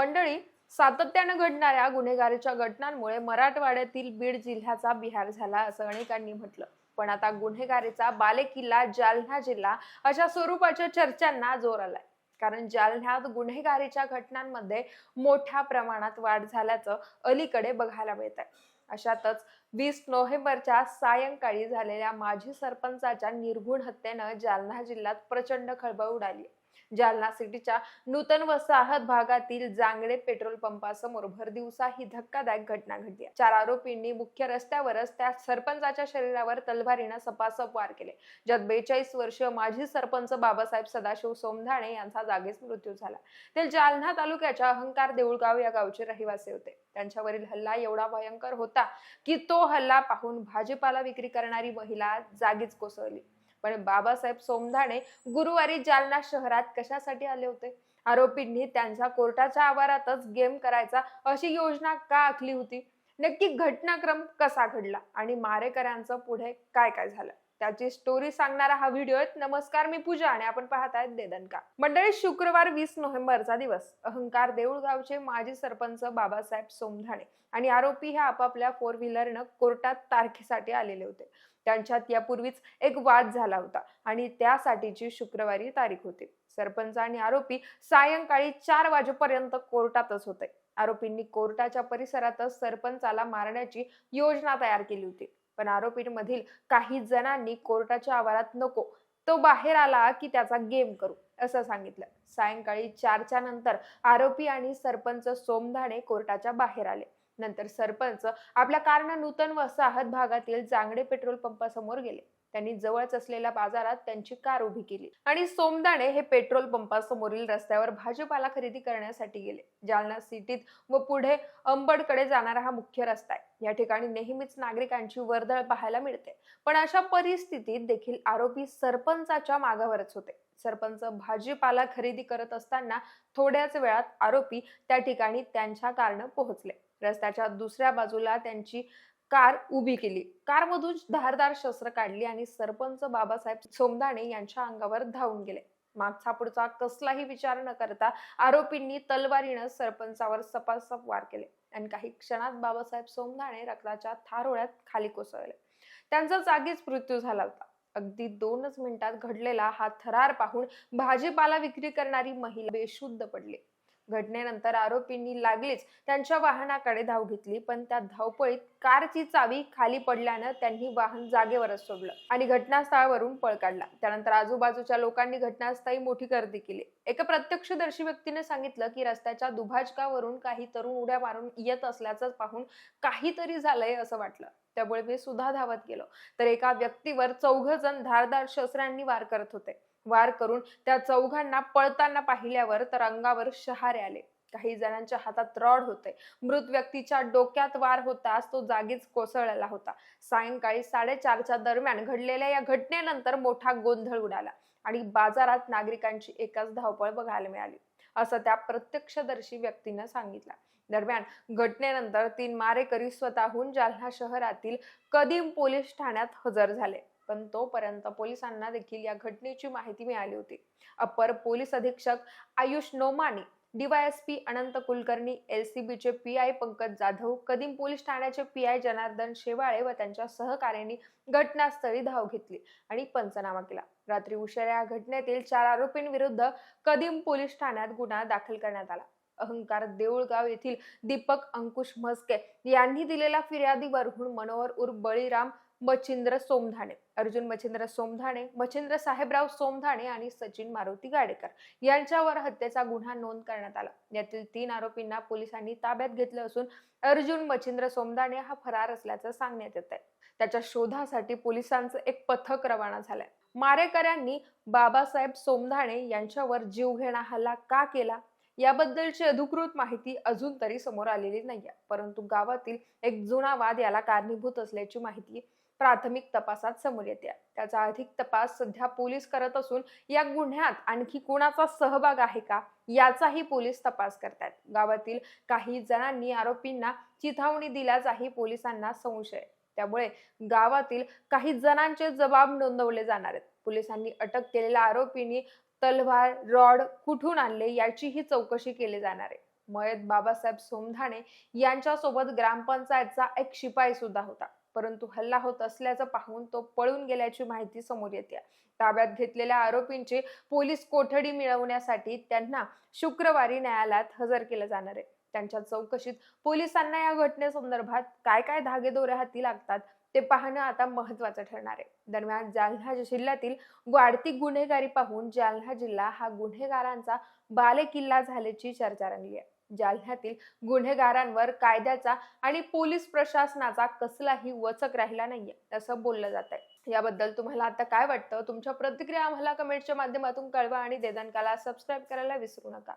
मंडळी सातत्यानं घडणाऱ्या गुन्हेगारीच्या घटनांमुळे मराठवाड्यातील बीड जिल्ह्याचा बिहार झाला असं अनेकांनी म्हटलं. पण आता गुन्हेगारीचा बालेकिल्ला जालना जिल्हा अशा स्वरूपाच्या चर्चांना जोर आलाय. कारण जालन्यात गुन्हेगारीच्या घटनांमध्ये मोठ्या प्रमाणात वाढ झाल्याचं अलीकडे बघायला मिळत आहे अशातच वीस नोव्हेंबरच्या सायंकाळी झालेल्या माजी सरपंचाच्या निर्घुण हत्येनं जालना जिल्ह्यात प्रचंड खळबळ उडाली जालना सिटीच्या नूतन वसाहत भागातील जांगडे पेट्रोल पंपासमोर भरदिवसा ही धक्कादायक घटना घडली. चार आरोपींनी मुख्य रस्त्यावरच त्या सरपंचाच्या शरीरावर तलवारीनं सपासप वार केले. ज्यात बेचाळीस वर्षीय माजी सरपंच बाबासाहेब सदाशिव सोमधाणे यांचा जागीच मृत्यू झाला. ते जालना तालुक्याच्या अहंकार देऊळगाव या गावचे रहिवासी होते. त्यांच्यावरील हल्ला एवढा भयंकर होता की तो हल्ला पाहून भाजीपाला विक्री करणारी महिला जागीच कोसळली. पण बाबासाहेब सोमधाणे गुरुवारी जालना शहरात कशासाठी आले होते? आरोपींनी त्यांच्या कोर्टाच्या आवारातच गेम करायचा अशी योजना का आखली होती? नक्की घटनाक्रम कसा घडला आणि मारेकऱ्यांचं पुढे काय काय झालं? त्याची स्टोरी सांगणारा हा व्हिडिओ आहे. नमस्कार मी पूजा आणि आपण पाहत आहेत देदनका. मंडळी शुक्रवार वीस नोव्हेंबरचा दिवस. अहंकार देऊळगावचे माजी सरपंच बाबासाहेब सोमधाणे आणि आरोपी हे आपापल्या फोर व्हीलरनं कोर्टात तारखेसाठी आलेले होते. त्यांच्यात यापूर्वीच एक वाद झाला होता आणि त्यासाठीची शुक्रवारी तारीख होती. सरपंच आणि आरोपी सायंकाळी चार वाजेपर्यंत कोर्टातच होते. आरोपींनी कोर्टाच्या परिसरातच सरपंचाला मारण्याची योजना तयार केली होती. पण आरोपींमधील काही जणांनी कोर्टाच्या आवारात नको तो बाहेर आला की त्याचा गेम करू असं सांगितलं. सायंकाळी चारच्या नंतर आरोपी आणि सरपंच सोमधाणे कोर्टाच्या बाहेर आले. नंतर सरपंच आपल्या कारण नूतन वसाहत भागातील जांगडे पेट्रोल पंपासमोर गेले. त्यांनी जवळच असलेल्या बाजारात त्यांची कार उभी केली. आणि सोमदाणे हे पेट्रोल पंपासमोरील रस्त्यावर भाजीपाला खरेदी करण्यासाठी गेले. जालना सिटीत व पुढे अंबडकडे जाणारा हा मुख्य रस्ता आहे. या ठिकाणी नेहमीच नागरिकांची वर्दळ पाहायला मिळते. पण अशा परिस्थितीत देखील आरोपी सरपंचाच्या मागावरच होते. सरपंच भाजीपाला खरेदी करत असताना थोड्याच वेळात आरोपी त्या ठिकाणी त्यांच्या कारनं पोहोचले. रस्त्याच्या दुसऱ्या बाजूला त्यांची कार उभी केली. कारमधून धारदार शस्त्र काढली आणि सरपंच बाबासाहेब सोमदाणे यांच्या अंगावर धावून गेले. मागचा पुढचा कसलाही विचार न करता आरोपींनी तलवारीनं सरपंचावर सपासप वार केले आणि काही क्षणात बाबासाहेब सोमदाणे रक्ताच्या थारोळ्यात खाली कोसळले. त्यांचा जागीच मृत्यू झाला होता. अगदी दोनच मिनिटात घडलेला हा थरार पाहून भाजीपाला विक्री करणारी महिला बेशुद्ध पडली. घटनेनंतर आरोपींनी लागलीच त्यांच्या वाहनाकडे धाव घेतली पण त्या धावपळीत कारची चावी खाली पडल्यानं त्यांनी वाहन जागेवरच सोडलं आणि घटनास्थळावरून पळ काढला. त्यानंतर आजूबाजूच्या लोकांनी घटनास्थळी मोठी गर्दी केली. एका प्रत्यक्षदर्शी व्यक्तीने सांगितलं की रस्त्याच्या दुभाजकावरून काही तरुण उड्या मारून येत असल्याचं पाहून काहीतरी झालंय असं वाटलं. त्यामुळे मी सुद्धा धावत गेलो. तर एका व्यक्तीवर चौघ जण धारदार शस्त्रांनी वार करत होते. वार करून त्या चौघांना पळताना पाहिल्यावर तर अंगावर शहारे आले. काही जणांच्या हातात रॉड होते. मृत व्यक्तीच्या डोक्यात वार होताच तो जागीच कोसळला होता. सायंकाळी साडेचारच्या दरम्यान घडलेल्या या घटनेनंतर मोठा गोंधळ उडाला आणि बाजारात नागरिकांची एकाच धावपळ बघायला मिळाली. असं त्या प्रत्यक्षदर्शी व्यक्तीनं सांगितलं. दरम्यान घटनेनंतर तीन मारेकरी स्वतःहून जालना शहरातील कदीम पोलीस ठाण्यात हजर झाले. पण तोपर्यंत पोलिसांना देखील या घटनेची माहिती मिळाली होती. अपर पोलीस अधीक्षक Ayush Nomani DYSP Anant Kulkarni एलसीबीचे P I Pankaj Jadhav Kadim police ठाण्याचे पी आय जनार्दन शेवाळे व त्यांच्या सहकार्यांनी घटनास्थळी धाव घेतली आणि पंचनामा केला. रात्री उशिरा या घटनेतील चार आरोपींविरुद्ध कदीम पोलीस ठाण्यात गुन्हा दाखल करण्यात आला. अहंकार देऊळगाव येथील दीपक अंकुश म्हस्के यांनी दिलेल्या फिर्यादीवरून मनोहर उर्फ बळीराम मच्छिंद्र सोमधाणे अर्जुन मच्छिंद्र सोमधाणे मच्छिंद्र साहेबराव सोमधाणे आणि सचिन मारुती गाडेकर यांच्यावर हत्येचा गुन्हा नोंद करण्यात आला. यातील तीन आरोपींना पोलिसांनी ताब्यात घेतलं असून अर्जुन मच्छिंद्र सोमधाणे हा फरार असल्याचं सांगण्यात येत आहे त्याच्या शोधासाठी पोलिसांचं एक पथक रवाना झालंय. मारेकऱ्यांनी बाबासाहेब सोमधाणे यांच्यावर जीवघेणा हल्ला का केला? याबद्दलची अधिकृत माहिती अजून तरी समोर आलेली नाहीये. परंतु गावातील एक जुना वाद याला कारणीभूत असल्याची माहिती प्राथमिक तपासात समोर येते. त्याचा अधिक तपास सध्या पोलीस करत असून या गुन्ह्यात आणखी कोणाचा सहभाग आहे का? याचाही पोलीस तपास करतात गावातील काही जणांनी आरोपींना चिथावणी दिल्याचाही पोलिसांना संशय. त्यामुळे गावातील काही जणांचे जबाब नोंदवले जाणार आहेत. पोलिसांनी अटक केलेल्या आरोपींनी तलवार रॉड कुठून आणले याचीही चौकशी केली जाणार आहे. मयत बाबासाहेब सोमधाणे यांच्यासोबत ग्रामपंचायतचा एक शिपाई सुद्धा होता. परंतु हल्ला होत असल्याचं पाहून तो पळून गेल्याची माहिती समोर येते. ताब्यात घेतलेल्या आरोपींची पोलीस कोठडी मिळवण्यासाठी त्यांना शुक्रवारी न्यायालयात हजर केलं जाणार आहे. त्यांच्या चौकशीत पोलिसांना या घटनेसंदर्भात काय काय धागेदोरे हाती लागतात ते पाहणं आता महत्वाचं ठरणार आहे. दरम्यान जालना जिल्ह्यातील वाढती गुन्हेगारी पाहून जालना जिल्हा हा गुन्हेगारांचा बालेकिल्ला झाल्याची चर्चा रंगली आहे. जालन्यातील गुन्हेगारांवर कायद्याचा आणि पोलीस प्रशासनाचा कसलाही वचक राहिला नाहीये असं बोललं जात आहे याबद्दल तुम्हाला आता काय वाटतं? तुमच्या प्रतिक्रिया आम्हाला कमेंटच्या माध्यमातून कळवा आणि देदानकाला सबस्क्राईब करायला विसरू नका.